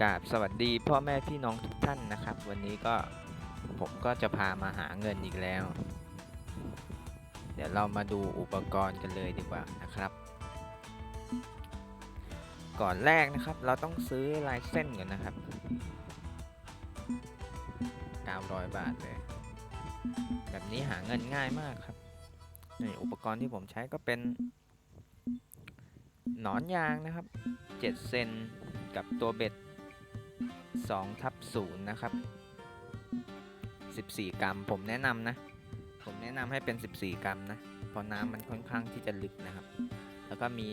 กราบสวัสดีพ่อแม่พี่น้องทุกท่านนะครับ วันนี้ก็ผมก็จะพามาหาเงินอีกแล้ว เดี๋ยวเรามาดูอุปกรณ์กันเลยดีกว่านะครับ ก่อนแรกนะครับเราต้องซื้อลายเส้นก่อนนะครับ900 บาทเลย แบบนี้หาเงินง่ายมากครับนี่อุปกรณ์ที่ผมใช้ก็เป็น หนอนยางนะครับ 7 เซนกับตัวเบ็ด 2ทับ0นะครับ 14 กรัม ผมแนะนำนะ ผมแนะนำให้เป็น 14 กรัมนะ เพราะน้ำมันค่อนข้างที่จะลึกนะครับ แล้วก็มี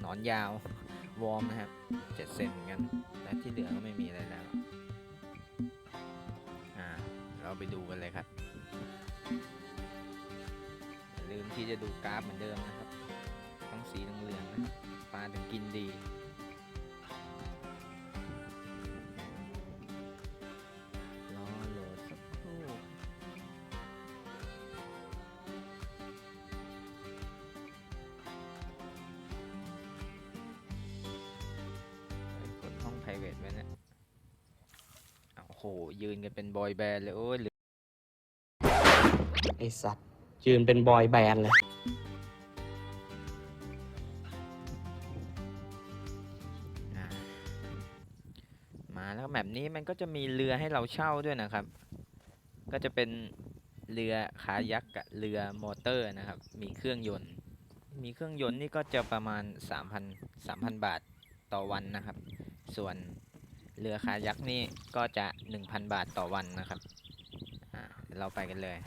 หนอนยาววอร์มนะครับ7เซนเหมือนกัน และที่เหลือก็ไม่มีอะไรแล้วอ่าเราไปดูกันเลยครับลืมที่จะดูกราฟเหมือนเดิมนะครับ ต้องสีเหลืองๆนะปลาถึงกินดี กดห้อง private ไว้เนี่ยโอ้โห ยืนกันเป็นบอยแบนด์เลยโอ้ยไอสัตว์ยืนเป็นบอยแบนด์เลย มาแล้วแบบนี้มันก็จะมีเรือให้เราเช่าด้วยนะครับ ก็จะเป็นเรือคายักกับเรือมอเตอร์นะครับ มีเครื่องยนต์ มีเครื่องยนต์นี่ก็จะประมาณ 3,000 3,000 บาทต่อวันนะครับ ส่วนเรือคายักนี่ก็จะ 1,000 บาทต่อวันนะครับเราไปกันเลย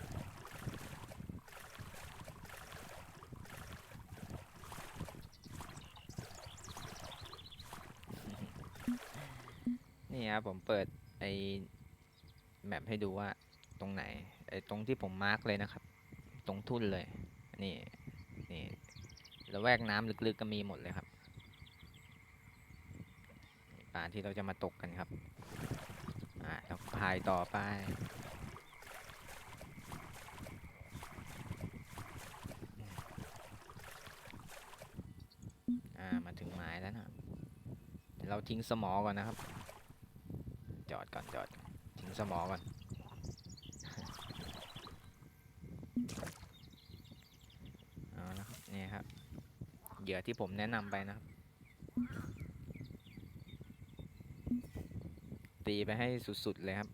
นี่ครับผมเปิดไอแมปให้ดูว่าตรงไหนไอตรงที่ผมมาร์กเลยนะครับ ตรงทุ่นเลย นี่นี่แล้วแวกน้ำลึกๆก็มีหมดเลยครับ ปลาที่เราจะมาตกกันครับ อ่าแล้วพายต่อไป อ่า มาถึงหมายแล้วนะเราทิ้งสมอก่อนนะครับ จอดก่อนจอด ทิ้งสมอก่อนเอาละครับนี่ครับเหยื่อที่ผมแนะนำไปนะครับ ตีไปให้สุดๆเลยครับ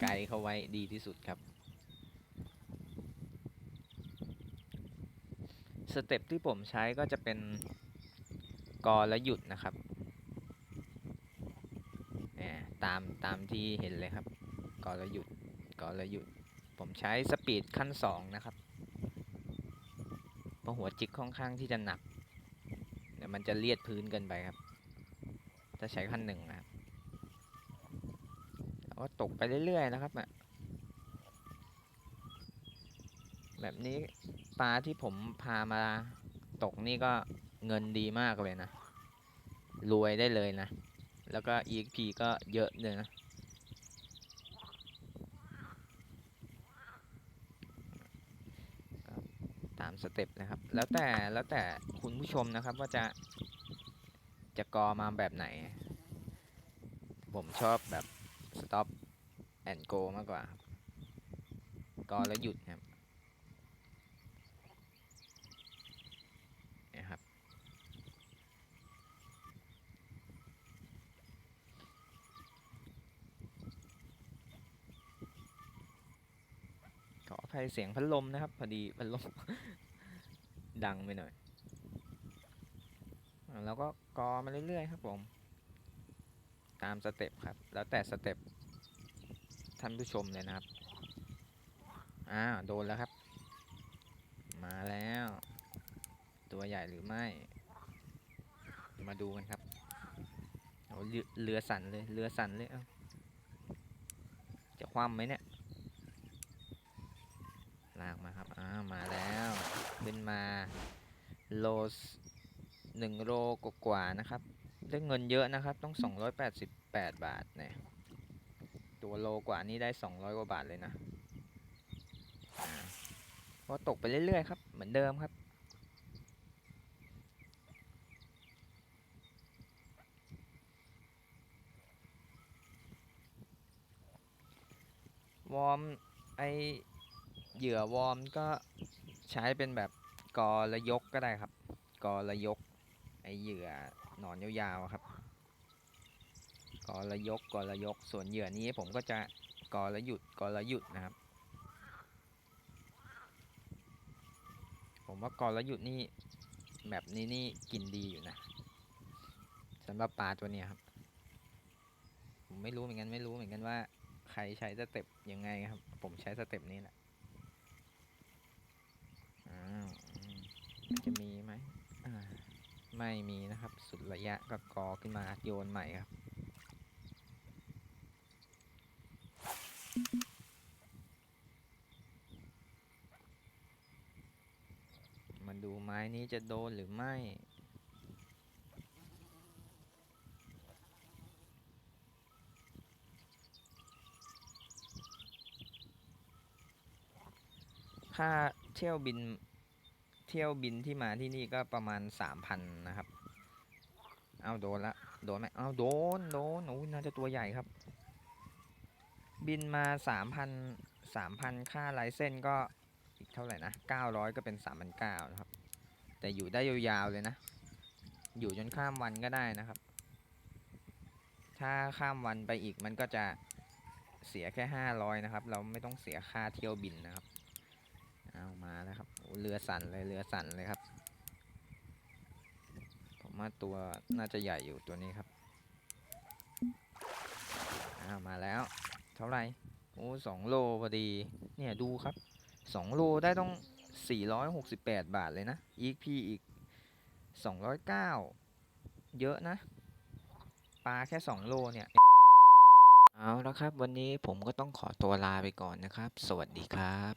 ไกลๆเข้าไว้ดีที่สุดครับ สเต็ปที่ผมใช้ก็จะเป็นกอและหยุดนะครับเนี่ยตามตามที่เห็นเลยครับกอและหยุดกอและหยุด ผมใช้สปีดขั้นสองนะครับเพราะหัวจิกค่อนข้างที่จะหนักเดี๋ยวมันจะเลียดพื้นเกินไปครับถ้าใช้ขั้นหนึ่งนะครับ แล้วก็ตกไปเรื่อยๆนะครับแบบนี้ปลาที่ผมพามาตกนี่ก็เงินดีมากเลยนะ รวยได้เลยนะ แล้วก็ EXP ก็เยอะเลยนะตามสเต็ปนะครับ แล้วแต่แล้วแต่คุณผู้ชมนะครับว่าจะจะกอมาแบบไหน ผมชอบแบบ stop and go มากกว่าครับกอแล้วหยุดครับนี่ยครับ ขออภัยเสียงพัดลมนะครับ พอดีพัดลม ดังไปหน่อย แล้วก็กอมาเรื่อยๆครับผม ตามสเต็ปครับ แล้วแต่สเต็ปท่านผู้ชมเลยนะครับอ้าโดนแล้วครับ มาแล้ว ตัวใหญ่หรือไม่ มาดูกันครับโอ้เรือเรือสั่นเลย เรือสั่นเลย เอ้า จะคว่ำไหมเนี่ย ลากมาครับอ้ามาแล้ว ขึ้นมา โลหนึ่งโลกว่าๆนะครับ ได้เงินเยอะนะครับ ต้อง 288 บาทเนี่ยตัวโลกว่านี้ได้ 200 กว่าบาทเลยนะก็ตกไปเรื่อยๆครับ เหมือนเดิมครับ วอร์มไอเหยื่อวอร์มก็ใช้เป็นแบบกอระยกก็ได้ครับ กอระยก ไอเหยื่อหนอนยาวๆครับกอระยกกอระยก ส่วนเหยื่อนี้ผมก็จะกอระหยุดกอระหยุดนะครับ ผมว่ากอระหยุดนี่แบบนี้นี่กินดีอยู่นะสำหรับปลาตัวนี้ครับ ผมไม่รู้เหมือนกันไม่รู้เหมือนกันว่า ใครใช้สเต็ปยังไงครับ ผมใช้สเต็ปนี้แหละอ้าวจะมีไหม ไม่มีนะครับ สุดระยะก็กอขึ้นมาโยนใหม่ครับ มาดูไม้นี้จะโดนหรือไม่ค่าเที่ยวบิน เที่ยวบินที่มาที่นี่ก็ประมาณสามพันนะครับ เอาโดนละ โดนไหมเอาโดน โดน โอ้ยน่าจะตัวใหญ่ครับ บินมาสามพันสามพันค่าไลเส้นก็อีกเท่าไหร่นะเก้าร้อยก็เป็นสามพันเก้านะครับ แต่อยู่ได้ยาวๆเลยนะ อยู่จนข้ามวันก็ได้นะครับ ถ้าข้ามวันไปอีกมันก็จะเสียแค่ห้าร้อยนะครับ เราไม่ต้องเสียค่าเที่ยวบินนะครับ เอามาแล้วครับเรือสั่นเลยเรือสั่นเลยครับ ผมว่าตัวน่าจะใหญ่อยู่ตัวนี้ครับเอามาแล้ว เท่าไหร่โอ้สองโลพอดี เนี่ยดูครับสองโลได้ต้องสี่ร้อยหกสิบแปดบาทเลยนะ อีกพี่อีกสองร้อยเก้าเยอะนะ ปลาแค่สองโลเนี่ย เอาแล้วครับ วันนี้ผมก็ต้องขอตัวลาไปก่อนนะครับ สวัสดีครับ